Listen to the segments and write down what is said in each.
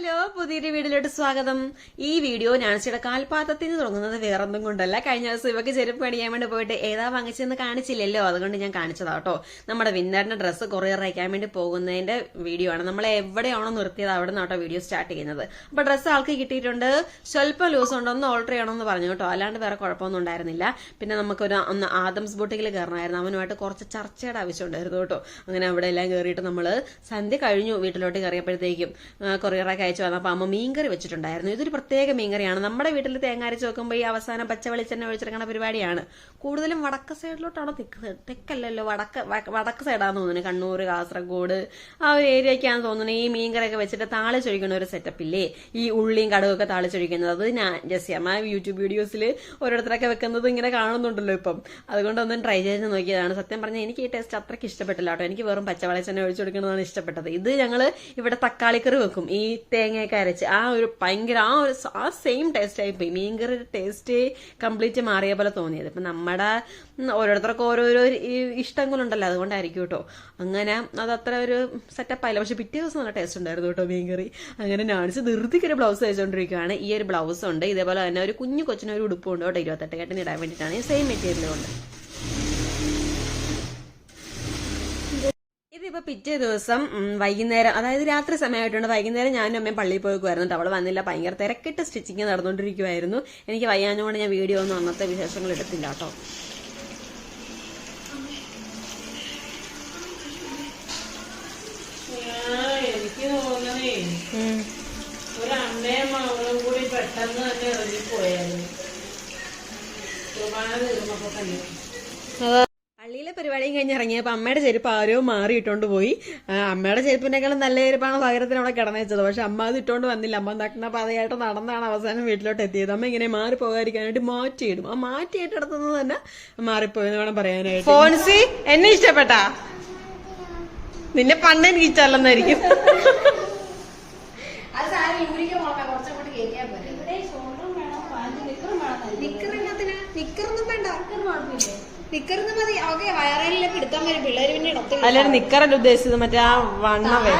Hello പുതിയൊരു വീഡിയോയിലോട്ട് സ്വാഗതം. ഈ വീഡിയോ നാൻസിയുടെ നിന്ന് തുടങ്ങുന്നത് വേറൊന്നും കൊണ്ടല്ല. കഴിഞ്ഞ ദിവസം ഇവക്ക് ചെരുപ്പ് പണിയാൻ വേണ്ടി പോയിട്ട് ഏതാ വാങ്ങിച്ചെന്ന് കാണിച്ചില്ലല്ലോ. അതുകൊണ്ട് ഞാൻ കാണിച്ചതാ കേട്ടോ. നമ്മുടെ വിന്നറിന്റെ ഡ്രസ്സ് കൊറിയർ അയക്കാൻ വേണ്ടി പോകുന്നതിന്റെ വീഡിയോ ആണ്. നമ്മൾ എവിടെയാണോ നിർത്തിയത് അവിടെ നിന്നാട്ടോ വീഡിയോ സ്റ്റാർട്ട് ചെയ്യുന്നത്. അപ്പൊ ഡ്രസ്സ് ആൾക്ക് കിട്ടിയിട്ടുണ്ട്. സ്വല്പം ലൂസ് ഉണ്ടോ ഒന്ന് ഓൾട്ടർ ചെയ്യണമെന്ന് പറഞ്ഞു കേട്ടോ. അല്ലാണ്ട് വേറെ കുഴപ്പമൊന്നും ഉണ്ടായിരുന്നില്ല. പിന്നെ നമുക്കൊരു ഒന്ന് ആദംസ് ബോട്ടിക്കിൽ കയറണമായിരുന്നു. അവനുമായിട്ട് കുറച്ച് ചർച്ചയുടെ ആവശ്യം ഉണ്ടായിരുന്നു കേട്ടോ. അങ്ങനെ അവിടെ എല്ലാം കയറിയിട്ട് നമ്മൾ സന്ധ്യ കഴിഞ്ഞു വീട്ടിലോട്ട് കയറിയപ്പോഴത്തേക്കും കൊറിയറൊക്കെ അയച്ചു വന്നപ്പോൾ അമ്മ മീൻകറി വെച്ചിട്ടുണ്ടായിരുന്നു. ഇതൊരു പ്രത്യേക മീൻകറിയാണ്. നമ്മുടെ വീട്ടിൽ തേങ്ങ അരച്ച് വെക്കുമ്പോൾ ഈ അവസാനം പച്ച വെളിച്ചെണ്ണ ഒഴിച്ചെടുക്കുന്ന പരിപാടിയാണ്. കൂടുതലും വടക്ക സൈഡിലോട്ടാണ് തെക്ക് തെക്കല്ലല്ലോ. വടക്ക വടക്ക് സൈഡാന്ന് തോന്നുന്നു. കണ്ണൂർ കാസർഗോഡ് ആ ഒരു ഏരിയക്കാന്ന് തോന്നുന്നു. ഈ മീൻകറിയൊക്കെ വെച്ചിട്ട് താളിച്ചൊഴിക്കുന്ന ഒരു സെറ്റപ്പ് ഇല്ലേ ഈ ഉള്ളിയും കടുകൊക്കെ താളിച്ചൊഴിക്കുന്നത് അത് ഞാൻ ജസ്യമ്മ യൂട്യൂബ് വീഡിയോസിൽ ഓരോരുത്തരൊക്കെ വെക്കുന്നത് ഇങ്ങനെ കാണുന്നുണ്ടല്ലോ ഇപ്പം. അതുകൊണ്ട് ഒന്നും ട്രൈ ചെയ്ത് നോക്കിയതാണ്. സത്യം പറഞ്ഞാൽ എനിക്ക് ഈ ടേസ്റ്റ് അത്രയ്ക്ക് ഇഷ്ടപ്പെട്ടില്ല കേട്ടോ. എനിക്ക് വെറും പച്ചവെളിച്ചെണ്ണ ഒഴിച്ചു കൊടുക്കുന്നതാണ് ഇഷ്ടപ്പെട്ടത്. ഇത് ഞങ്ങൾ ഇവിടെ തക്കാളിക്കറി വെക്കും. ഈ തേങ്ങയൊക്കെ അരച്ച് ആ ഒരു ഭയങ്കര ആ ഒരു ആ സെയിം ടേസ്റ്റ് ആയി പോയി ടേസ്റ്റ് കംപ്ലീറ്റ് മാറിയ പോലെ തോന്നിയത്. ഇപ്പം നമ്മുടെ ഓരോരുത്തർക്കും ഓരോരോ ഇഷ്ടങ്ങളുണ്ടല്ലോ. അതുകൊണ്ടായിരിക്കും കേട്ടോ അങ്ങനെ അത് അത്ര ഒരു സെറ്റപ്പ് ആയില്ല. പക്ഷെ പിറ്റേ ദിവസം നല്ല ടേസ്റ്റ് ഉണ്ടായിരുന്നു കേട്ടോ മീൻകറി. അങ്ങനെ നാണിച്ച് ധൃതിക്ക് ഒരു ബ്ലൗസ് തയ്ച്ചുകൊണ്ടിരിക്കുകയാണ് ഈ ഒരു ബ്ലൗസ് ഉണ്ട്. ഇതേപോലെ തന്നെ ഒരു കുഞ്ഞു കൊച്ചിന് ഒരു ഉടുപ്പുണ്ട് കേട്ടോ ഇരുപത്തെട്ട് കെട്ടിന് ഇടാൻ വേണ്ടിയിട്ടാണ്. സെയിം മെറ്റീരിയൽ കൊണ്ട്. ഇതിപ്പോ പിറ്റേ ദിവസം വൈകുന്നേരം അതായത് രാത്രി സമയമായിട്ടുണ്ട്. വൈകുന്നേരം ഞാനും അമ്മയും പള്ളിയിൽ പോയിക്കുമായിരുന്നു അവൾ വന്നില്ല. ഭയങ്കര തിരക്കിട്ട് സ്റ്റിച്ചിങ് നടന്നുകൊണ്ടിരിക്കുമായിരുന്നു എനിക്ക് വയ്യാഞ്ഞുകൊണ്ട് ഞാൻ വീഡിയോ ഒന്നും അന്നത്തെ വിശേഷങ്ങൾ എടുത്തില്ല കേട്ടോ. എനിക്ക് തോന്നണേ ഒരു അമ്മയും മകളും കൂടി പെട്ടെന്ന് തന്നെ ഇറങ്ങിപ്പോയായിരുന്നു. കുർബാന തീർന്നപ്പോ തന്നെ പള്ളിയിലെ പരിപാടിയും കഴിഞ്ഞ് ഇറങ്ങിയപ്പോൾ അമ്മയുടെ ചെരുപ്പ് ആരോ മാറി ഇട്ടുകൊണ്ട് പോയി അമ്മയുടെ ചെരുപ്പിനേക്കാളും നല്ല ചെരുപ്പാണ് പകരത്തിന് അവിടെ കിടന്നു വെച്ചത് പക്ഷെ അമ്മ അത് ഇട്ടുകൊണ്ട് വന്നില്ല. അമ്മ നഗ്ന പാതയായിട്ട് നടന്നാണ് അവസാനം വീട്ടിലോട്ട് എത്തിയത്. അമ്മ ഇങ്ങനെ മാറി പോകാതിരിക്കാനായിട്ട് മാറ്റിയിടും. ആ മാറ്റിയിട്ടിടത്തുനിന്ന് തന്നെ മാറിപ്പോയെന്ന് വേണം പറയാനായിട്ട്. ഫോൺസി എന്നെ ഇഷ്ടപ്പെട്ടാ? നിന്നെ പണ്ട് എനിക്ക് ഇഷ്ടമല്ലെന്നായിരിക്കും. നിക്കറിനകത്തിന് നിക്കറൊന്നും വേണ്ട. നിക്കറൊന്നും മതി. ഓക്കെ വയറയിലൊക്കെ എടുക്കാൻ വരും. പിള്ളേര് പിന്നെ ഇടത്തില്ല. അല്ലാണ്ട് നിക്കറല്ല ഉദ്ദേശിച്ചത്. മറ്റേ ആ വണ്ണവേ.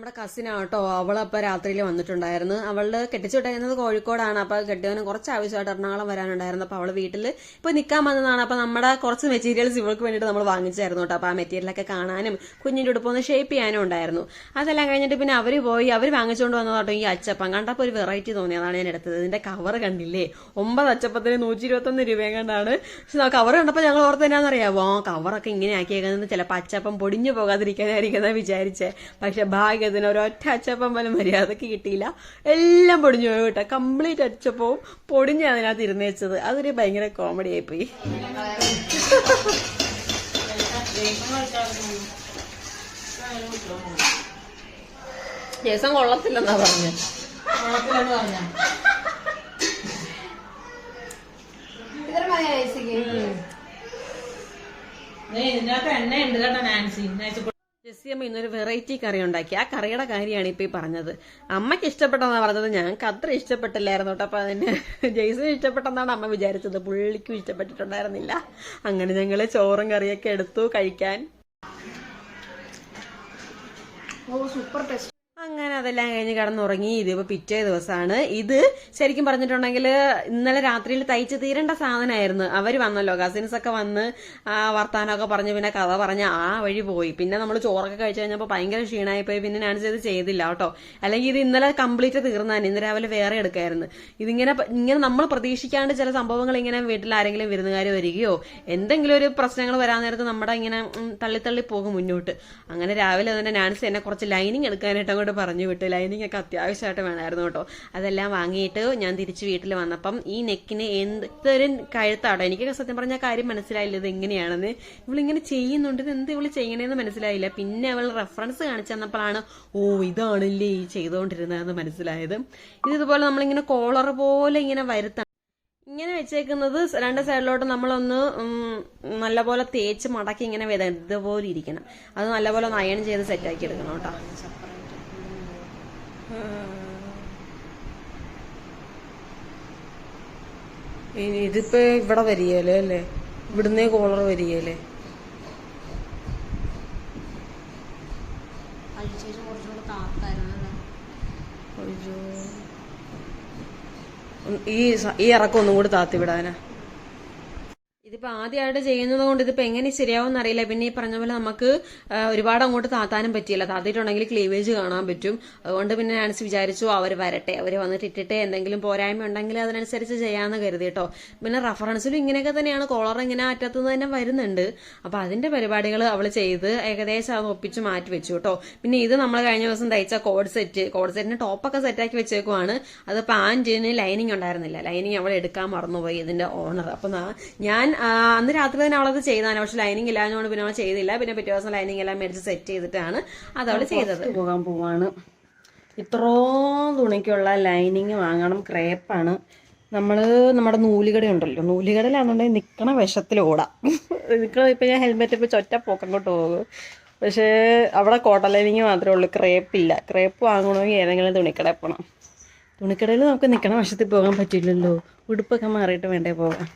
നമ്മുടെ കസിനാട്ടോ അവളപ്പൊ രാത്രിയിൽ വന്നിട്ടുണ്ടായിരുന്നു. അവൾ കെട്ടിച്ചുവിട്ടേക്കുന്നത് കോഴിക്കോടാണ്. അപ്പൊ കെട്ടിയവന് കുറച്ച് ആവശ്യമായിട്ട് എറണാകുളം വരാനുണ്ടായിരുന്നു. അപ്പൊ അവൾ വീട്ടിൽ ഇപ്പൊ നിക്കാൻ വന്നതാണ്. അപ്പൊ നമ്മുടെ കുറച്ച് മെറ്റീരിയൽസ് ഇവൾക്ക് വേണ്ടിയിട്ട് നമ്മൾ വാങ്ങിച്ചായിരുന്നു കേട്ടോ. അപ്പൊ ആ മെറ്റീരിയലൊക്കെ കാണാനും കുഞ്ഞിന്റെ ഉടുപ്പൊന്ന് ഷേപ്പ് ചെയ്യാനും ഉണ്ടായിരുന്നു. അതെല്ലാം കഴിഞ്ഞിട്ട് പിന്നെ അവർ പോയി അവർ വാങ്ങിച്ചുകൊണ്ട് വന്നതാട്ടോ ഈ അച്ചപ്പം. കണ്ടപ്പോ ഒരു വെറൈറ്റി തോന്നിയതാണ് ഞാൻ എടുത്തത്. ഇതിന്റെ കവർ കണ്ടില്ലേ? ഒമ്പത് അച്ചപ്പത്തിന് നൂറ്റി ഇരുപത്തൊന്ന് രൂപയും കണ്ടാണ്. പക്ഷെ കവർ കണ്ടപ്പോൾ ഞങ്ങൾ ഓർത്ത് എന്നാന്നറിയാവോ ആ കവറൊക്കെ ഇങ്ങനെ ആക്കിയേക്കുന്നത് ചിലപ്പോൾ അച്ചപ്പം പൊടിഞ്ഞു പോകാതിരിക്കാനായിരിക്കുന്ന വിചാരിച്ചേ. പക്ഷെ ഭാഗ്യത്തിന് ഒരൊറ്റ അച്ചപ്പം പോലും മര്യാദയ്ക്ക് കിട്ടിയില്ല. എല്ലാം പൊടിഞ്ഞു പോയി കേട്ടോ. കംപ്ലീറ്റ് അച്ചപ്പവും പൊടിഞ്ഞ് അതിനകത്ത് ഇരുന്ന് വെച്ചത്. അതൊരു ഭയങ്കര കോമഡി ആയിപ്പോയി ജേസം കൊള്ളത്തില്ലെന്നാ പറഞ്ഞു. ഇതിനകത്ത് എണ്ണ ഉണ്ട് കേട്ടോ നാൻസി നാൻസി. ജെസ്സിയമ്മ ഇന്നൊരു വെറൈറ്റി കറി ഉണ്ടാക്കി. ആ കറിയുടെ കാര്യമാണ് ഇപ്പൊ ഈ പറഞ്ഞത്. അമ്മയ്ക്ക് ഇഷ്ടപ്പെട്ടെന്നാ പറഞ്ഞത്. ഞങ്ങൾക്ക് അത്ര ഇഷ്ടപ്പെട്ടില്ലായിരുന്നു കേട്ടോ. അപ്പൊ അതിന് ജെയ്സിന് ഇഷ്ടപ്പെട്ടെന്നാണ് അമ്മ വിചാരിച്ചത്. പുള്ളിക്കും ഇഷ്ടപ്പെട്ടിട്ടുണ്ടായിരുന്നില്ല. അങ്ങനെ ഞങ്ങൾ ചോറും കറിയൊക്കെ എടുത്തു കഴിക്കാൻ. ഓ സൂപ്പർ ടേസ്റ്റ് അങ്ങനെ അതെല്ലാം കഴിഞ്ഞ് കിടന്നുറങ്ങി. ഇതിപ്പോ പിറ്റേ ദിവസമാണ് ഇത് ശരിക്കും പറഞ്ഞിട്ടുണ്ടെങ്കിൽ ഇന്നലെ രാത്രിയിൽ തയ്ച്ച് തീരേണ്ട സാധനമായിരുന്നു. അവർ വന്നല്ലോ. കസിൻസ് ഒക്കെ വന്ന് ആ വർത്താനമൊക്കെ പറഞ്ഞ് പിന്നെ കഥ പറഞ്ഞ് ആ വഴി പോയി. പിന്നെ നമ്മൾ ചോറൊക്കെ കഴിച്ചു കഴിഞ്ഞപ്പോൾ ഭയങ്കര ക്ഷീണമായിപ്പോയി പിന്നെ ഞാൻ ചെയ്ത് ചെയ്തില്ല കേട്ടോ. അല്ലെങ്കിൽ ഇത് ഇന്നലെ കംപ്ലീറ്റ് തീർന്നാൻ ഇന്ന് രാവിലെ വേറെ എടുക്കായിരുന്നു. ഇതിങ്ങനെ ഇങ്ങനെ നമ്മൾ പ്രതീക്ഷിക്കാണ്ട് ചില സംഭവങ്ങൾ ഇങ്ങനെ വീട്ടിൽ ആരെങ്കിലും വിരുന്നുകാർ വരികയോ എന്തെങ്കിലും ഒരു പ്രശ്നങ്ങൾ വരാൻ നേരത്ത് നമ്മുടെ ഇങ്ങനെ തള്ളി തള്ളി പോകും മുന്നോട്ട്. അങ്ങനെ രാവിലെ തന്നെ നാൻസി എന്നെ കുറച്ച് ലൈനിങ് എടുക്കാനായിട്ട് അങ്ങോട്ട് പറഞ്ഞു വിട്ടു ലൈനിങ് ഒക്കെ അത്യാവശ്യമായിട്ട് വേണമായിരുന്നു കേട്ടോ. അതെല്ലാം വാങ്ങിയിട്ട് ഞാൻ തിരിച്ച് വീട്ടിൽ വന്നപ്പം ഈ നെക്കിന് എന്തൊരു കഴുത്താട്ടോ. എനിക്കൊക്കെ സത്യം പറഞ്ഞാൽ കാര്യം മനസ്സിലായില്ല ഇത് എങ്ങനെയാണെന്ന് ഇവളിങ്ങനെ ചെയ്യുന്നുണ്ട്. ഇത് എന്ത് ഇവൾ ചെയ്യണേന്ന് മനസ്സിലായില്ല. പിന്നെ അവൾ റെഫറൻസ് കാണിച്ചു തന്നപ്പോഴാണ് ഓ ഇതാണല്ലേ ഈ ചെയ്തുകൊണ്ടിരുന്നതെന്ന് മനസ്സിലായത്. ഇത് ഇതുപോലെ നമ്മളിങ്ങനെ കോളർ പോലെ ഇങ്ങനെ വരുത്തണം ഇങ്ങനെ വെച്ചേക്കുന്നത് രണ്ട് സൈഡിലോട്ട് നമ്മളൊന്ന് നല്ലപോലെ തേച്ച് മടക്കി ഇങ്ങനെ വിത ഇതുപോലെ ഇരിക്കണം. അത് നല്ലപോലെ ഒന്ന് അയൺ ചെയ്ത് സെറ്റാക്കി എടുക്കണം കേട്ടോ. ഇതിപ്പോ ഇവിടെ വരികയല്ലേ അല്ലേ? ഇവിടുന്നേ കോളർ വരികയല്ലേ ഈ ഇറക്കം ഒന്നും കൂടി താത്തി വിടാനാ ഇതിപ്പോ ആദ്യമായിട്ട് ചെയ്യുന്നത് കൊണ്ട് ഇതിപ്പോ എങ്ങനെ ശരിയാവും എന്നറിയില്ല പിന്നെ ഈ പറഞ്ഞ പോലെ നമുക്ക് ഒരുപാട് അങ്ങോട്ട് താത്താനും പറ്റിയില്ല. താത്തിയിട്ടുണ്ടെങ്കിൽ ക്ലീവേജ് കാണാൻ പറ്റും. അതുകൊണ്ട് പിന്നെ ഞാൻ വിചാരിച്ചു അവർ വരട്ടെ അവർ വന്നിട്ട് ഇട്ടിട്ട് എന്തെങ്കിലും പോരായ്മ ഉണ്ടെങ്കിൽ അതിനനുസരിച്ച് ചെയ്യാമെന്ന് കരുതി കേട്ടോ പിന്നെ റഫറൻസിലും ഇങ്ങനെയൊക്കെ തന്നെയാണ്. കോളർ ഇങ്ങനെ അറ്റത്തുനിന്ന് തന്നെ വരുന്നുണ്ട്. അപ്പൊ അതിന്റെ പരിപാടികൾ അവൾ ചെയ്ത് ഏകദേശം അത് ഒപ്പിച്ച് മാറ്റി വെച്ചു കേട്ടോ പിന്നെ ഇത് നമ്മൾ കഴിഞ്ഞ ദിവസം തയ്ച്ച കോഡ് സെറ്റ് കോഡ് സെറ്റിന് ടോപ്പൊക്കെ സെറ്റാക്കി വെച്ചേക്കുവാണ്. അത് പാന്റിന് ലൈനിങ് ഉണ്ടായിരുന്നില്ല. ലൈനിങ് അവൾ എടുക്കാൻ മറന്നുപോയി ഇതിന്റെ ഓണർ അപ്പൊ ഞാൻ അന്ന് രാത്രി തന്നെ അവളത് ചെയ്താണ് പക്ഷെ ലൈനിങ് ഇല്ലാഞ്ഞുകൊണ്ട് പിന്നെ അവൾ ചെയ്തില്ല. പിന്നെ പിറ്റേ ദിവസം ലൈനിങ് എല്ലാം മേടിച്ച് സെറ്റ് ചെയ്തിട്ടാണ് അത് അവൾ ചെയ്തത്. പോകാൻ പോവാണ്. ഇത്രോ തുണിക്കുള്ള ലൈനിങ് വാങ്ങണം. ക്രേപ്പാണ്. നമ്മൾ നമ്മുടെ നൂലുകട ഉണ്ടല്ലോ. നൂലുകടയിലാണെന്നുണ്ടെങ്കിൽ നിൽക്കണ വിഷത്തിൽ ഓടാം. നിൽക്കണ ഇപ്പം ഞാൻ ഹെൽമെറ്റ് ഇപ്പോൾ ചൊറ്റ പോക്കങ്ങോട്ട് പോകും. പക്ഷേ അവിടെ കോട്ടലൈനിങ് മാത്രമേ ഉള്ളൂ. ക്രേപ്പില്ല ക്രേപ്പ് വാങ്ങണമെങ്കിൽ ഏതെങ്കിലും തുണിക്കടയിൽ പോകണം തുണിക്കടയിൽ നമുക്ക് നിൽക്കണ വശത്തിൽ പോകാൻ പറ്റില്ലല്ലോ. ഉടുപ്പൊക്കെ മാറിയിട്ട് വേണ്ടേ പോകാൻ.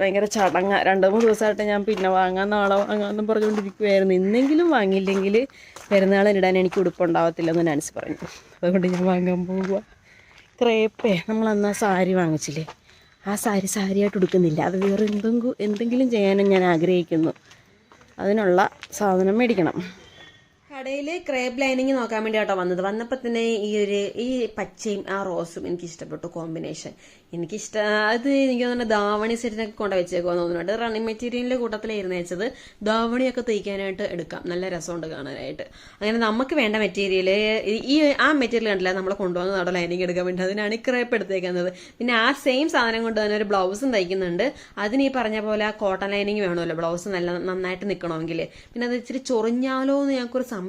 ഭയങ്കര ചടങ്ങ. രണ്ട് മൂന്ന് ദിവസമായിട്ട് ഞാൻ പിന്നെ വാങ്ങാൻ നാളെ വാങ്ങാമെന്നും പറഞ്ഞുകൊണ്ടിരിക്കുമായിരുന്നു ഇന്നെങ്കിലും വാങ്ങിയില്ലെങ്കിൽ പെരുന്നാളിനിടാൻ എനിക്ക് ഉടുപ്പുണ്ടാവത്തില്ലെന്ന് നാൻസി പറഞ്ഞു. അതുകൊണ്ട് ഞാൻ വാങ്ങാൻ പോവുക ക്രേപ്പേ നമ്മൾ അന്ന് ആ സാരി വാങ്ങിച്ചില്ലേ? ആ സാരി സാരിയായിട്ട് ഉടുക്കുന്നില്ല. അത് വേറെ എന്തെങ്കിലും എന്തെങ്കിലും ചെയ്യാനും ഞാൻ ആഗ്രഹിക്കുന്നു. അതിനുള്ള സാധനം മേടിക്കണം. കടയിൽ ക്രേബ് ലൈനിങ് നോക്കാൻ വേണ്ടി കേട്ടോ വന്നത്. വന്നപ്പോ തന്നെ ഈ ഒരു ഈ പച്ചയും ആ റോസും എനിക്ക് ഇഷ്ടപ്പെട്ടു കോമ്പിനേഷൻ. എനിക്ക് ഇഷ്ട അത് എനിക്ക് തോന്നുന്നു ധാവണി സെറ്റിനൊക്കെ കൊണ്ട് വെച്ചേക്കുമെന്ന് തോന്നുന്നുണ്ട് റണ്ണിങ് മെറ്റീരിയലിന്റെ കൂട്ടത്തിലായിരുന്നു വെച്ചത്. ധാവണിയൊക്കെ തയ്ക്കാനായിട്ട് എടുക്കാം. നല്ല രസമുണ്ട് കാണാനായിട്ട്. അങ്ങനെ നമുക്ക് വേണ്ട മെറ്റീരിയൽ ഈ ആ മെറ്റീരിയൽ കണ്ടില്ല? നമ്മൾ കൊണ്ടുവന്ന് അവിടെ ലൈനിങ് എടുക്കാൻ വേണ്ടി അതിനാണ് ഈ ക്രേപ്പ് എടുത്തേക്കുന്നത്. പിന്നെ ആ സെയിം സാധനം കൊണ്ട് തന്നെ ഒരു ബ്ലൗസും തയ്ക്കുന്നുണ്ട്. അതിന് ഈ പറഞ്ഞ പോലെ കോട്ടൺ ലൈനിങ് വേണമല്ലോ. ബ്ലൗസ് നല്ല നന്നായിട്ട് നിൽക്കണമെങ്കിൽ പിന്നെ അത് ഇച്ചിരി ചൊറിഞ്ഞാലോ എന്ന് ഞങ്ങൾക്കൊരു സംശയം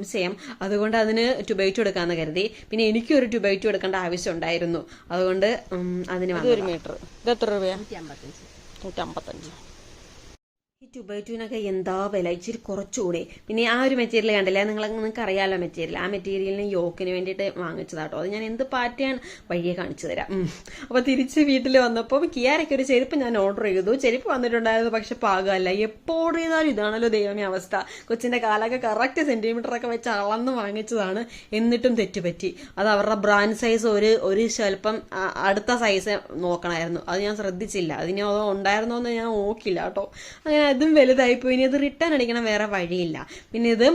അതുകൊണ്ട് അതിന് ടുബൈറ്റ് കൊടുക്കാന്ന് കരുതി. പിന്നെ എനിക്കൊരു ടുബൈറ്റ് കൊടുക്കേണ്ട ആവശ്യം ഉണ്ടായിരുന്നു അതുകൊണ്ട് അതിന്. ഒരു മീറ്റർ ഇത് എത്ര രൂപയാണ് നൂറ്റമ്പത്തഞ്ച് ഈ ട്യൂബൈറ്റുവിനൊക്കെ എന്താ വില? ഇച്ചിരി കുറച്ചുകൂടെ. പിന്നെ ആ ഒരു മെറ്റീരിയൽ കണ്ടില്ലേ? നിങ്ങൾ നിങ്ങൾക്ക് അറിയാലോ മെറ്റീരിയൽ ആ മെറ്റീരിയലിന് യോക്കിന് വേണ്ടിയിട്ട് വാങ്ങിച്ചതാട്ടോ. അത് ഞാൻ എന്ത് പാറ്റേൺ വഴിയെ കാണിച്ചു തരാം. അപ്പോൾ അപ്പൊ തിരിച്ച് വീട്ടിൽ വന്നപ്പോൾ കിയാരയ്ക്ക് ഒരു ചെരുപ്പ് ഞാൻ ഓർഡർ ചെയ്തു. ചെരുപ്പ് വന്നിട്ടുണ്ടായിരുന്നു പക്ഷെ പാകമല്ല. എപ്പോൾ ഓർഡർ ചെയ്താലും ഇതാണല്ലോ ദൈവമേ അവസ്ഥ. കൊച്ചിന്റെ കാലൊക്കെ കറക്റ്റ് സെന്റിമീറ്റർ ഒക്കെ വെച്ച് അളന്ന് വാങ്ങിച്ചതാണ്. എന്നിട്ടും തെറ്റുപറ്റി. അത് അവരുടെ ബ്രാൻഡ് സൈസ് ഒരു ഒരു ശല്പം അടുത്ത സൈസ് നോക്കണമായിരുന്നു. അത് ഞാൻ ശ്രദ്ധിച്ചില്ല. അതിന് അത് ഉണ്ടായിരുന്നോ എന്ന് ഞാൻ നോക്കില്ല കേട്ടോ. അങ്ങനെ അതും വലുതായിപ്പോയി. ഇനി അത് റിട്ടേൺ അടിക്കണം വേറെ വഴിയില്ല. പിന്നെ ഇത്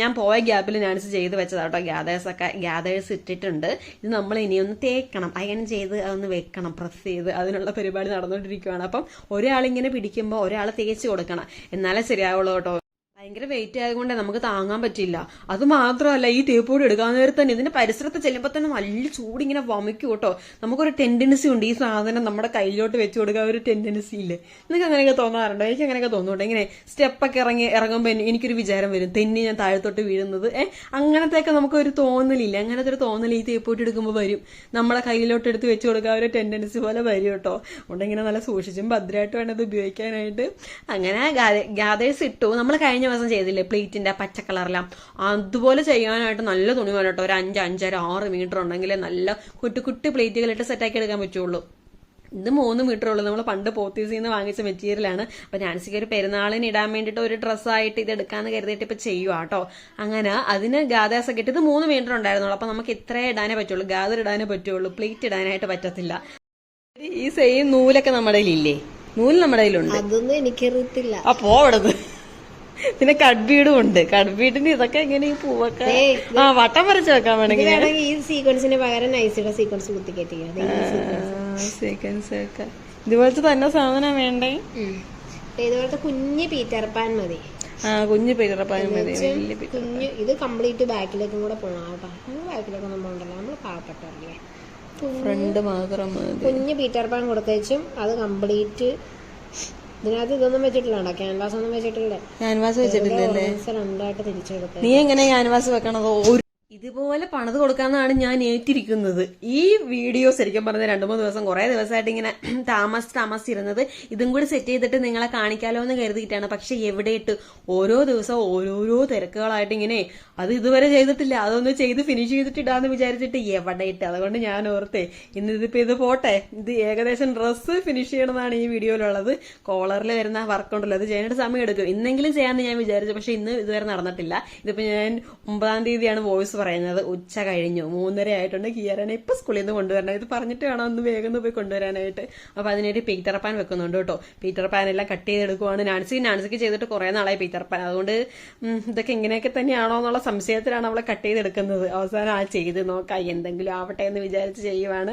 ഞാൻ പോയ ഗ്യാപ്പിൽ ഞാനിത് ചെയ്ത് വെച്ചതാ കേട്ടോ ഗ്യാദേഴ്സ് ഒക്കെ ഗ്യാദേഴ്സ് ഇട്ടിട്ടുണ്ട്. ഇത് നമ്മൾ ഇനി ഒന്ന് തേക്കണം. അയൺ ചെയ്ത് അതൊന്ന് വെക്കണം. പ്രസ് ചെയ്ത് അതിനുള്ള പരിപാടി നടന്നുകൊണ്ടിരിക്കുകയാണ് അപ്പം ഒരാളിങ്ങനെ പിടിക്കുമ്പോൾ ഒരാൾ തേച്ച് കൊടുക്കണം. എന്നാലേ ശരിയാവുള്ളൂ കേട്ടോ ഭയങ്കര വെയിറ്റ് ആയതുകൊണ്ട് നമുക്ക് താങ്ങാൻ പറ്റില്ല അത് മാത്രമല്ല ഈ തേപ്പൂടി എടുക്കാൻ നേരത്തെ തന്നെ ഇതിന്റെ പരിസരത്ത് ചെല്ലുമ്പോൾ തന്നെ നല്ല ചൂടിങ്ങനെ വമിക്കും കേട്ടോ. നമുക്കൊരു ടെൻഡൻസി ഉണ്ട്. ഈ സാധനം നമ്മുടെ കയ്യിലോട്ട് വെച്ച് കൊടുക്കാൻ ഒരു ടെൻഡൻസി ഇല്ലേ? നിങ്ങൾക്ക് അങ്ങനെയൊക്കെ തോന്നാറുണ്ടോ? എനിക്ക് അങ്ങനെയൊക്കെ തോന്നുന്നുണ്ട്. ഇങ്ങനെ സ്റ്റെപ്പൊക്കെ ഇറങ്ങി ഇറങ്ങുമ്പോൾ എനി- എനിക്കൊരു വിചാരം വരും. തെന്നി ഞാൻ താഴത്തോട്ട് വീഴുന്നത്. ഏ? അങ്ങനത്തെയൊക്കെ നമുക്കൊരു തോന്നലില്ല? അങ്ങനത്തെ ഒരു തോന്നൽ ഈ തേപ്പൂട്ടി എടുക്കുമ്പോൾ വരും. നമ്മളെ കയ്യിലോട്ട് എടുത്ത് വെച്ച് കൊടുക്കാൻ ഒരു ടെൻഡൻസി പോലെ വരും കേട്ടോ. ഇങ്ങനെ നല്ല സൂക്ഷിച്ചും ഭദ്രമായിട്ട് വേണം ഇത് ഉപയോഗിക്കാനായിട്ട്. അങ്ങനെ ഗാദേഴ്സ് ഇട്ടു. നമ്മൾ കഴിഞ്ഞ ദിവസം ചെയ്തില്ലേ? പ്ലേറ്റിന്റെ പച്ച കളറെല്ലാം അതുപോലെ ചെയ്യാനായിട്ട് നല്ല തുണി വേണം കേട്ടോ. ഒരു അഞ്ച് അഞ്ചര ആറ് മീറ്റർ ഉണ്ടെങ്കിൽ നല്ല കുട്ടി കുട്ടി പ്ലേറ്റുകളിട്ട് സെറ്റാക്കി എടുക്കാൻ പറ്റുള്ളൂ. ഇത് മൂന്ന് മീറ്റർ ഉള്ളൂ. നമ്മൾ പണ്ട് പോത്തീസിൽ നിന്ന് വാങ്ങിച്ച മെറ്റീരിയലാണ്. അപ്പൊ നാൻസിക്ക് ഒരു പെരുന്നാളിന് ഇടാൻ വേണ്ടിയിട്ട് ഒരു ഡ്രസ്സായിട്ട് ഇത് എടുക്കാന്ന് കരുതിയിട്ട് ഇപ്പൊ ചെയ്യുക കേട്ടോ. അങ്ങനെ അതിന് ഗാദേഴ്സ് ഒക്കെ ഇട്ട് ഇത് മൂന്ന് മീറ്റർ ഉണ്ടായിരുന്നുള്ളൂ. അപ്പൊ നമുക്ക് ഇത്രേ ഇടാനേ പറ്റുള്ളൂ. ഗാദർ ഇടാനേ പറ്റുള്ളൂ. പ്ലേറ്റ് ഇടാനായിട്ട് പറ്റത്തില്ല. ഈ സെയിം നൂലൊക്കെ നമ്മുടെ കയ്യിലില്ലേ? നൂൽ നമ്മുടെ കയ്യിലുണ്ട്. അതൊന്നും എനിക്കറിയത്തില്ല. അപ്പോ പോവടത്. പിന്നെ കഡ്ബീഡും ഉണ്ട്. കഡ്ബീഡിന് ഇതൊക്കെ എങ്ങനെ ഈ പൂവൊക്കെ ആ വട്ടം വരച്ച് വെക്കാൻ വേണമെങ്കിൽ. ഈ സീക്വൻസിന് പകരം നൈസിയുടെ സീക്വൻസ് സീക്വൻസ് ഒക്കെ. ഇതുപോലത്തെ തന്നെ സാധനം വേണ്ടേ? ഇതുപോലത്തെ കുഞ്ഞ് പീറ്റർ പാൻ മതി. ആ കുഞ്ഞു പാൻ മതി. കുഞ്ഞ് ഇത് കംപ്ലീറ്റ് ബാക്കിലേക്കും കൂടെ പോകണം കേട്ടോ. നമ്മൾ ബാക്കിലേക്കൊന്നും പോകണ്ടല്ലോ. നമ്മൾ പാവപ്പെട്ടല്ലേ ഫ്രണ്ട് മാത്രം മതി. കുഞ്ഞ് പീറ്റർ പാൻ കൊടുത്തേച്ചും അത് കംപ്ലീറ്റ് ഇതിനകത്ത് ഇതൊന്നും വെച്ചിട്ടില്ല ക്യാൻവാസ് ഒന്നും വെച്ചിട്ടില്ല. ക്യാൻവാസ് വെച്ചിട്ടില്ലല്ലേ? ഉണ്ടായിട്ട് തിരിച്ചെടുത്ത്. നീ എങ്ങനെ ക്യാൻവാസ് വെക്കണത്? ഇതുപോലെ പണിത് കൊടുക്കാന്നാണ് ഞാൻ ഏറ്റിരിക്കുന്നത്. ഈ വീഡിയോ ശരിക്കും പറഞ്ഞ രണ്ടു മൂന്ന് ദിവസം കുറെ ദിവസമായിട്ട് ഇങ്ങനെ താമസിച്ച് താമസിച്ചിരുന്നത്. ഇതും കൂടി സെറ്റ് ചെയ്തിട്ട് നിങ്ങളെ കാണിക്കാലോ എന്ന് കരുതിയിട്ടാണ്. പക്ഷെ എവിടെ ഇട്ട് ഓരോ ദിവസവും ഓരോരോ തിരക്കുകളായിട്ട് ഇങ്ങനെ അത് ഇതുവരെ ചെയ്തിട്ടില്ല അതൊന്ന് ചെയ്ത് ഫിനിഷ് ചെയ്തിട്ടിടാന്ന് വിചാരിച്ചിട്ട് എവിടെ ഇട്ട് അതുകൊണ്ട് ഞാൻ ഓർത്തേ ഇന്ന് ഇതിപ്പോ ഇത് പോട്ടെ. ഇത് ഏകദേശം ഡ്രസ്സ് ഫിനിഷ് ചെയ്യണമെന്നാണ് ഈ വീഡിയോയിലുള്ളത്. കോളറിൽ വരുന്ന വർക്ക് ഉണ്ടല്ലോ അത് ചെയ്യാനായിട്ട് സമയം എടുക്കും. ഇന്നെങ്കിലും ചെയ്യാമെന്ന് ഞാൻ വിചാരിച്ചു പക്ഷെ ഇന്ന് ഇതുവരെ നടന്നിട്ടില്ല. ഇതിപ്പോ ഞാൻ ഒമ്പതാം തീയതിയാണ് വോയിസ് പറയുന്നത് ഉച്ച കഴിഞ്ഞു. മൂന്നര ആയിട്ടുണ്ട്. കിയറനെ ഇപ്പൊ സ്കൂളിൽ നിന്ന് കൊണ്ടുവരണം. ഇത് പറഞ്ഞിട്ട് വേണം ഒന്ന് വേഗം പോയി കൊണ്ടുവരാനായിട്ട്. അപ്പൊ അതിനായിട്ട് പീറ്റർ പാൻ വെക്കുന്നുണ്ട് കേട്ടോ. പീറ്റർ പാൻ എല്ലാം കട്ട് ചെയ്തെടുക്കുവാണ്. നാൻസി നാൻസിക്ക് ചെയ്തിട്ട് കുറെ നാളായി പീറ്റർ പാൻ അതുകൊണ്ട് ഇതൊക്കെ ഇങ്ങനെയൊക്കെ തന്നെയാണോ എന്നുള്ള സംശയത്തിലാണ് അവളെ കട്ട് ചെയ്തെടുക്കുന്നത്. അവസാനം ആ ചെയ്ത് നോക്കാം എന്തെങ്കിലും ആവട്ടെ എന്ന് വിചാരിച്ച് ചെയ്യുവാണ്.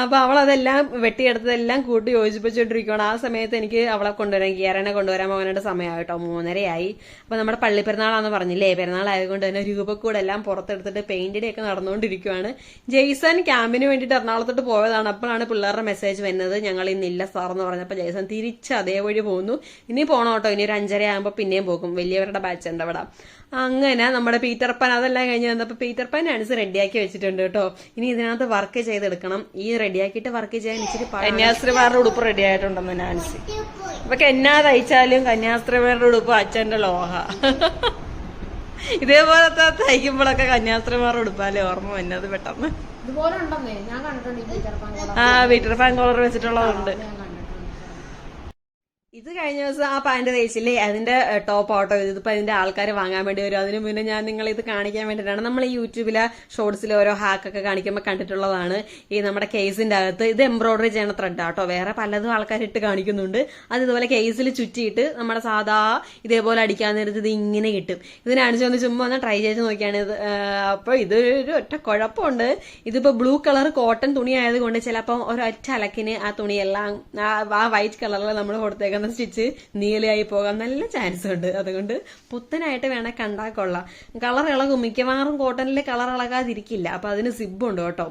അപ്പോൾ അപ്പൊ അവൾ അതെല്ലാം വെട്ടിയെടുത്തതെല്ലാം കൂട്ടി യോജിപ്പിച്ചുകൊണ്ടിരിക്കുകയാണ് ആ സമയത്ത് എനിക്ക് അവളെ കൊണ്ടുവരാൻ കിയറനെ കൊണ്ടുവരാൻ പോകാനായിട്ട് സമയമായിട്ടോ മൂന്നരയായി. അപ്പൊ നമ്മുടെ പള്ളി പെരുന്നാളാന്ന് പറഞ്ഞില്ലേ? പെരുന്നാളായതുകൊണ്ട് തന്നെ രൂപക്കൂടെല്ലാം പുറത്തെടുത്തിട്ട് ഡേ ഒക്കെ നടന്നുകൊണ്ടിരിക്കുവാണ്. ജെയ്സൺ ക്യാമ്പിന് വേണ്ടിയിട്ട് എറണാകുളത്തോട്ട് പോയതാണ്. അപ്പോഴാണ് പിള്ളേരുടെ മെസ്സേജ് വരുന്നത് ഞങ്ങൾ ഇന്നില്ല സാർ എന്ന് പറഞ്ഞപ്പോൾ ജെയ്സൺ തിരിച്ച് അതേ വഴി പോകുന്നു ഇനി പോകണം കേട്ടോ. ഇനി ഒരു അഞ്ചര ആകുമ്പോൾ പിന്നെയും പോകും. വലിയവരുടെ ബാച്ച് ഉണ്ട് അവിടെ. അങ്ങനെ നമ്മുടെ പീറ്റർ പാൻ അതെല്ലാം കഴിഞ്ഞ് വന്നപ്പോൾ പീറ്റർ പാൻ അനുസരിച്ച് റെഡിയാക്കി വെച്ചിട്ടുണ്ട് കേട്ടോ. ഇനി ഇതിനകത്ത് വർക്ക് ചെയ്തെടുക്കണം. ഈ റെഡിയാക്കിയിട്ട് വർക്ക് ചെയ്യാൻ ഇച്ചിരി. കന്യാസ്ത്രീമാരുടെ ഉടുപ്പ് റെഡി ആയിട്ടുണ്ടെന്ന് നാൻസി. ഇപ്പൊ എന്നാ തയ്ച്ചാലും കന്യാസ്ത്രീമാരുടെ ഉടുപ്പ് അച്ഛന്റെ ലോഹ. ഇതേപോലത്തെ തയ്ക്കുമ്പോഴൊക്കെ കന്യാസ്ത്രീമാർ ഉടുപ്പാലേ ഓർമ്മ വന്നത് പെട്ടെന്ന്. ആ വീട്ടർ ഫാൻ കോളർ വെച്ചിട്ടുള്ളതുണ്ട്. ഇത് കഴിഞ്ഞ ദിവസം ആ പാന്റ് തേച്ചില്ലേ? അതിന്റെ ടോപ്പ് ഓട്ടോ ഇതിപ്പോ അതിന്റെ ആൾക്കാർ വാങ്ങാൻ വേണ്ടി വരും. അതിന് മുന്നേ ഞാൻ നിങ്ങളെ ഇത് കാണിക്കാൻ വേണ്ടിയിട്ടാണ് നമ്മൾ ഈ യൂട്യൂബിലെ ഷോർട്സിൽ ഓരോ ഹാക്കൊക്കെ കാണിക്കുമ്പോൾ കണ്ടിട്ടുള്ളതാണ് ഈ നമ്മുടെ കേസിന്റെ അകത്ത്. ഇത് എംബ്രോയിഡറി ചെയ്യണ ത്രെഡ് ആട്ടോ. വേറെ പലതും ആൾക്കാർ ഇട്ട് കാണിക്കുന്നുണ്ട്. അത് ഇതുപോലെ കേസിൽ ചുറ്റിയിട്ട് നമ്മുടെ സാധാ ഇതേപോലെ അടിക്കാൻ നേരത്ത് ഇത് ഇങ്ങനെ കിട്ടും. ഇതിനടിച്ച് വന്ന് ചുമ്മാ ഒന്ന് ട്രൈ ചെയ്ത് നോക്കിയാണ്. ഇത് അപ്പോൾ ഇതൊരു ഒറ്റ കുഴപ്പമുണ്ട്. ഇതിപ്പോ ബ്ലൂ കളർ കോട്ടൺ തുണി ആയതുകൊണ്ട് ചിലപ്പോൾ ഒരൊറ്റ അലക്കിന് ആ തുണിയെല്ലാം ആ- വൈറ്റ് കളറിൽ നമ്മൾ കൊടുത്തേക്കുന്ന സ്റ്റിച്ച് നീലയായി പോകാൻ നല്ല ചാൻസ് ഉണ്ട്. അതുകൊണ്ട് പുത്തനായിട്ട് വേണേൽ കണ്ടാൽ കൊള്ളാം. കളർ ഇളകും. മിക്കവാറും കോട്ടണിൽ കളർ ഇളകാതിരിക്കില്ല. അപ്പൊ അതിന് സിബുണ്ട് കേട്ടോ.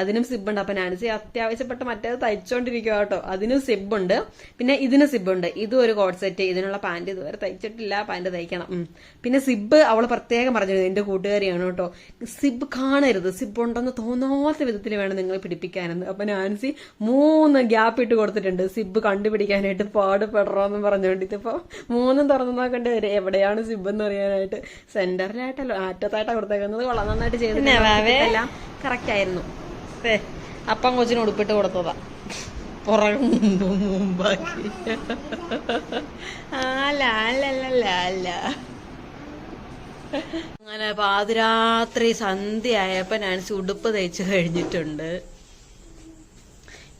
അതിനും സിബുണ്ട് അപ്പൊ നാൻസി അത്യാവശ്യപ്പെട്ട് മറ്റേത് തയ്ച്ചോണ്ടിരിക്കുക കേട്ടോ. അതിനും സിബുണ്ട് പിന്നെ ഇതിന് സിബുണ്ട് ഇതും ഒരു കോട്ട് സെറ്റ് ഇതിനുള്ള പാന്റ് ഇതുവരെ തയ്ച്ചിട്ടില്ല. പാന്റ് തയ്ക്കണം. പിന്നെ സിബ് അവൾ പ്രത്യേകം പറഞ്ഞു എന്റെ കൂട്ടുകാരിയാണ് കേട്ടോ. സിബ് കാണരുത്. സിബ് ഉണ്ടെന്ന് തോന്നാത്ത വിധത്തിൽ വേണം നിങ്ങൾ പിടിപ്പിക്കാനെന്ന്. അപ്പൊ നാൻസി മൂന്ന് ഗ്യാപ്പ് ഇട്ട് കൊടുത്തിട്ടുണ്ട്. സിബ് കണ്ടുപിടിക്കാനായിട്ട് പാടുപെടണമെന്ന് പറഞ്ഞുകൊണ്ടിട്ടിപ്പോ മൂന്നും തുറന്നു നോക്കേണ്ടി? വരും എവിടെയാണ് സിബ് എന്ന് അറിയാനായിട്ട് സെന്ററിലായിട്ടല്ലോ അറ്റത്തായിട്ടാണ് കൊടുത്തേക്കുന്നത്. വളരെ നന്നായിട്ട് എല്ലാം കറക്റ്റ് ആയിരുന്നു. അപ്പം കൊച്ചിന് ഉടുപ്പിട്ട് കൊടുത്തതാ. പുറകും മുമ്പും മുമ്പാക്കി. അങ്ങനെ പാതിരാത്രി സന്ധ്യ ആയപ്പോൾ നാൻസി ഉടുപ്പ് തയ്ച്ചു കഴിഞ്ഞിട്ടുണ്ട്.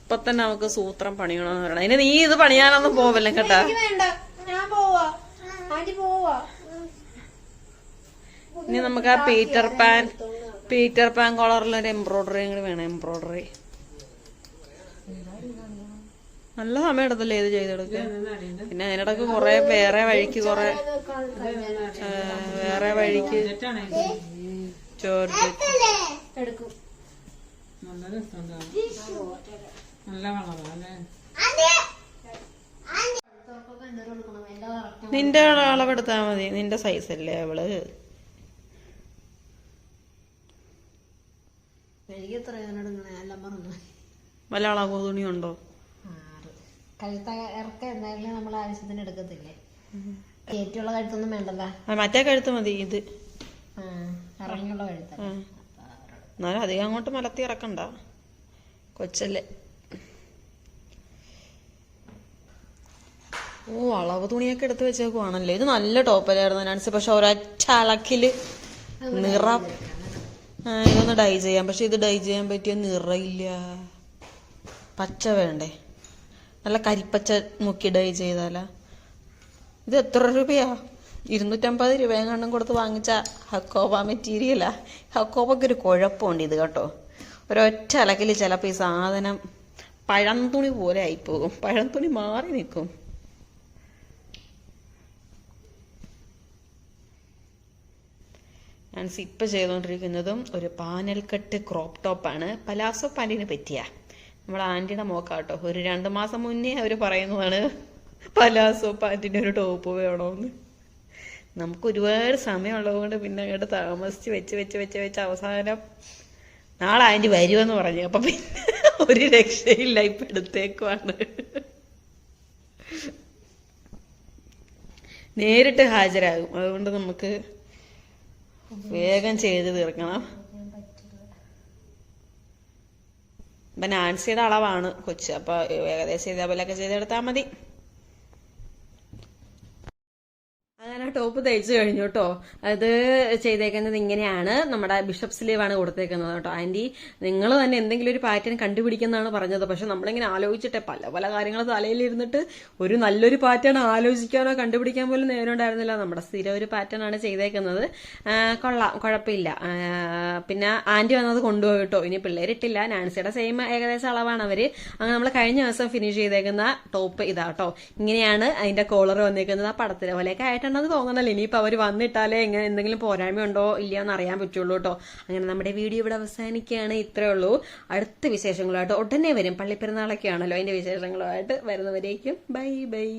ഇപ്പൊ തന്നെ നമുക്ക് സൂത്രം പണിയണമെന്ന് പറയണം. അതിന് നീ ഇത് പണിയാനൊന്നും പോവല്ലേ കേട്ടാ. ഇനി നമുക്ക് ആ പീറ്റർ പാൻ പീറ്റർ പാൻ കോളറിൽ ഒരു എംബ്രോയിഡറി കൂടി വേണം എംബ്രോയിഡറി നല്ല സമയം എടുത്തല്ലേ ഇത് ചെയ്തെടുക്കാൻ? പിന്നെ അതിനിടക്ക് കുറെ വേറെ വഴിക്ക് കൊറേ വേറെ വഴിക്ക് ജോർജ് എടുക്കും നല്ല നിന്റെ അളവെടുത്താ മതി. നിന്റെ സൈസ് അല്ലേ അവൾ? എനിക്ക് എത്ര എടുക്കണേ എല്ലാം പറഞ്ഞു വല്ല അളവോ തുണിയുണ്ടോ? കഴുത്ത ഇറക്ക എന്തായാലും നമ്മൾ ആവശ്യത്തിന് എടുക്കത്തില്ലേ? കയറ്റുള്ള കഴുത്തൊന്നും വേണ്ടല്ലോ. ആ, മറ്റേ കഴുത്ത് മതി ഇത്. ഇറങ്ങിയുള്ള കഴുത്ത. എന്നാലും അധികം അങ്ങോട്ട് മലത്തി ഇറക്കണ്ട. കൊച്ചല്ലേ. ഓ അളവ് തുണിയൊക്കെ എടുത്ത് വെച്ചേക്കുവാണല്ലേ. ഇത് നല്ല ടോപ്പലായിരുന്നു നാൻസി. പക്ഷെ ഒരൊറ്റ അളക്കിൽ നിറ. ഇതൊന്ന് ഡൈ ചെയ്യാം. പക്ഷെ ഇത് ഡൈ ചെയ്യാൻ പറ്റിയ നിറയില്ല. പച്ച വേണ്ടേ? നല്ല കരിപ്പച്ച മുക്കി ഡൈ ചെയ്താല. ഇത് എത്ര രൂപയാ? ഇരുന്നൂറ്റമ്പത് രൂപ എങ്ങാണ്ടും കൊടുത്ത് വാങ്ങിച്ച ഹക്കോബ മെറ്റീരിയലാ. ഹക്കോബക്ക് ഒരു കുഴപ്പമുണ്ട് ഇത് കേട്ടോ. ഒരൊറ്റ അലക്കിൽ ചിലപ്പോൾ ഈ സാധനം പഴം തുണി പോലെ ആയിപ്പോകും. പഴം തുണി മാറി നിൽക്കും. ഞാൻ സിപ്പ് ചെയ്തുകൊണ്ടിരിക്കുന്നതും ഒരു പാനൽ കട്ട് ക്രോപ്പ് ടോപ്പാണ് പലാസോ പാന്റിന് പറ്റിയ. നമ്മുടെ ആന്റിയുടെ മോക്കാട്ടോ. ഒരു രണ്ട് മാസം മുന്നേ അവർ പറയുന്നതാണ് പലാസോ പാന്റിന്റെ ഒരു ടോപ്പ് വേണമെന്ന് നമുക്ക് ഒരുപാട് സമയമുള്ളതുകൊണ്ട് പിന്നെ അങ്ങോട്ട് താമസിച്ച് വെച്ച് വെച്ച് വെച്ച് വെച്ച് അവസാനം നാളെ ആന്റി വരുമെന്ന് പറഞ്ഞു. അപ്പം പിന്നെ ഒരു രക്ഷയില്ല ഇപ്പം എടുത്തേക്കുവാണ്. നേരിട്ട് ഹാജരാകും. അതുകൊണ്ട് നമുക്ക് വേഗം ചെയ്ത് തീർക്കണം. ഇപ്പൊ നാൻസിയുടെ അളവാണ് കൊച്ച്. അപ്പൊ ഏകദേശം ഇതേപോലെയൊക്കെ ചെയ്തെടുത്താൽ മതി അങ്ങനെ ടോപ്പ് തയ്ച്ചു കഴിഞ്ഞു കേട്ടോ. അത് ചെയ്തേക്കുന്നത് ഇങ്ങനെയാണ്. നമ്മുടെ ബിഷപ്പ് സ്ലീവാണ് കൊടുത്തേക്കുന്നത് കേട്ടോ. ആന്റി നിങ്ങൾ തന്നെ എന്തെങ്കിലും ഒരു പാറ്റേൺ കണ്ടുപിടിക്കുന്നതാണ് പറഞ്ഞത്. പക്ഷെ നമ്മളിങ്ങനെ ആലോചിച്ചിട്ടെ പല പല കാര്യങ്ങൾ തലയിൽ ഇരുന്നിട്ട് ഒരു നല്ലൊരു പാറ്റേൺ ആലോചിക്കാനോ കണ്ടുപിടിക്കാൻ പോലും നേരം ഉണ്ടായിരുന്നില്ല. നമ്മുടെ സ്ഥിരം ഒരു പാറ്റേൺ ആണ് ചെയ്തേക്കുന്നത്. കൊള്ളാം. കുഴപ്പമില്ല. പിന്നെ ആന്റി വന്നത് കൊണ്ടുപോയി കേട്ടോ. ഇനി പിള്ളേരിട്ടില്ല നാൻസിയുടെ സെയിം ഏകദേശം അളവാണ് അവർ. അങ്ങനെ നമ്മൾ കഴിഞ്ഞ ദിവസം ഫിനിഷ് ചെയ്തേക്കുന്ന ടോപ്പ് ഇതാ ഇതാട്ടോ ഇങ്ങനെയാണ് അതിന്റെ കോളർ വന്നേക്കുന്നത്. ആ പടത്തിലെ പോലെയൊക്കെ ആയിട്ടുണ്ടെന്ന് തോന്നണല്ലോ. ഇനിയിപ്പോൾ അവർ വന്നിട്ടാലേ എങ്ങനെ എന്തെങ്കിലും പോരായ്മ ഉണ്ടോ ഇല്ലയോ എന്ന് അറിയാൻ പറ്റുള്ളൂ കേട്ടോ അങ്ങനെ നമ്മുടെ വീഡിയോ ഇവിടെ അവസാനിക്കുകയാണ്. ഇത്രേ ഉള്ളൂ. അടുത്ത വിശേഷങ്ങളായിട്ട് ഉടനെ വരും. പള്ളിപ്പെരുന്നാളൊക്കെ ആണല്ലോ അതിന്റെ വിശേഷങ്ങളുമായിട്ട് വരുന്നവരേക്കും. Bye bye.